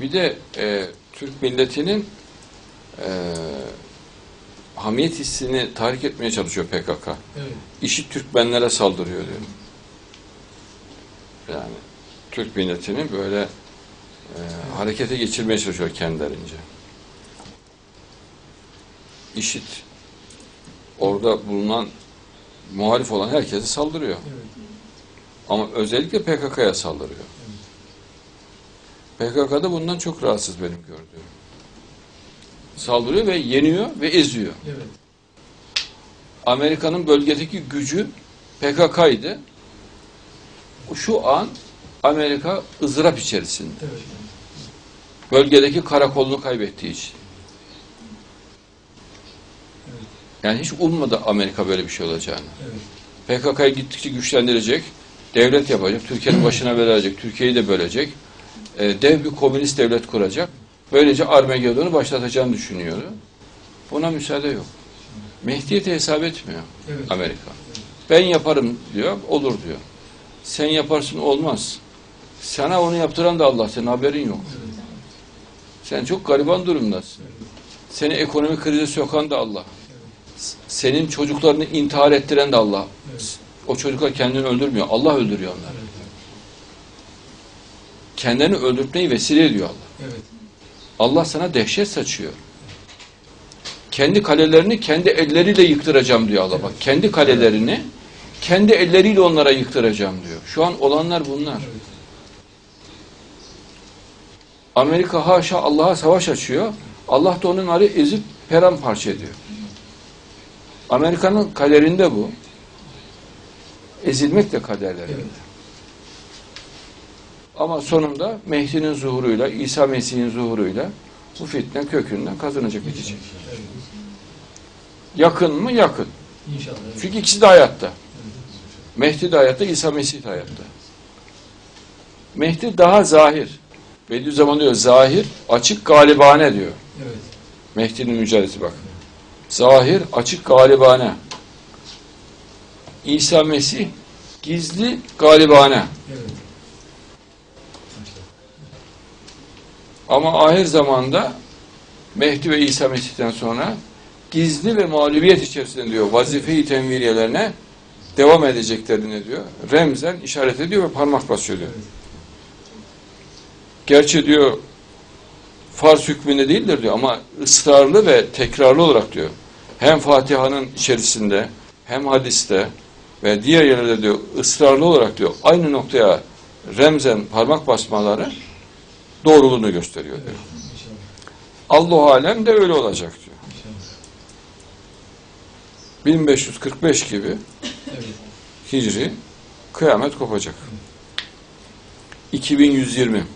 Bir de e, Türk milletinin e, hamiyet hissini tahrik etmeye çalışıyor PKK. Evet. İşi Türkmenlere saldırıyor diyor. Yani Türk milletini böyle e, harekete geçirmeye çalışıyor kendilerince. İşit orada bulunan muhalif olan herkese saldırıyor. Evet. Ama özellikle PKK'ya saldırıyor. PKK da bundan çok rahatsız benim gördüğüm. Saldırıyor ve yeniyor ve eziyor. Evet. Amerika'nın bölgedeki gücü PKK'ydı. Şu an Amerika ızdırap içerisinde. Evet. Bölgedeki karakolunu kaybettiği için. Evet. Yani hiç ummadı Amerika böyle bir şey olacağını. Evet. PKK'yı gittikçe güçlendirecek, devlet yapacak, Türkiye'nin başına verecek, Türkiye'yi de bölecek, e, dev bir komünist devlet kuracak. Böylece Armageddon'u başlatacağını düşünüyordu. Buna müsaade yok. Mehdiyeti hesap etmiyor Evet. Amerika. Ben yaparım diyor, olur diyor. Sen yaparsın olmaz. Sana onu yaptıran da Allah, senin haberin yok. Evet. Sen çok gariban durumdasın. Seni ekonomik krize sokan da Allah. Senin çocuklarını intihar ettiren de Allah. Evet. O çocuklar kendini öldürmüyor. Allah öldürüyor onları. Evet. Kendini öldürtmeyi vesile ediyor Allah. Evet. Allah sana dehşet saçıyor. Kendi kalelerini kendi elleriyle yıktıracağım diyor Allah. Bak kendi kalelerini kendi elleriyle onlara yıktıracağım diyor. Şu an olanlar bunlar. Evet. Amerika haşa Allah'a savaş açıyor. Allah da onları ezip paramparça ediyor. Amerika'nın kaderinde bu. Ezilmek de kaderlerinde. Evet. Ama sonunda Mehdi'nin zuhuruyla, İsa Mesih'in zuhuruyla bu fitne kökünden kazanacak bitecek. Yakın mı? Yakın. İnşallah. Çünkü ikisi de hayatta. Mehdi de hayatta, İsa Mesih de hayatta. Mehdi daha zahir. Bediüzzaman diyor zahir, açık galibane diyor. Evet. Mehdi'nin mücadelesi bak. Zahir, açık galibane. İsa Mesih gizli galibane. Evet. Ama ahir zamanda Mehdi ve İsa Mesih'ten sonra gizli ve mağlubiyet içerisinde diyor vazife-i tenviriyelerine devam edeceklerini diyor. Remzen işaret ediyor ve parmak basıyor diyor. Gerçi diyor farz hükmünde değildir diyor ama ısrarlı ve tekrarlı olarak diyor. Hem Fatiha'nın içerisinde hem hadiste ve diğer yerlerde diyor ısrarlı olarak diyor aynı noktaya remzen parmak basmaları doğruluğunu gösteriyor diyor. Allahu alem de öyle olacak diyor. İnşallah. 1545 gibi. Hicri kıyamet kopacak. 2120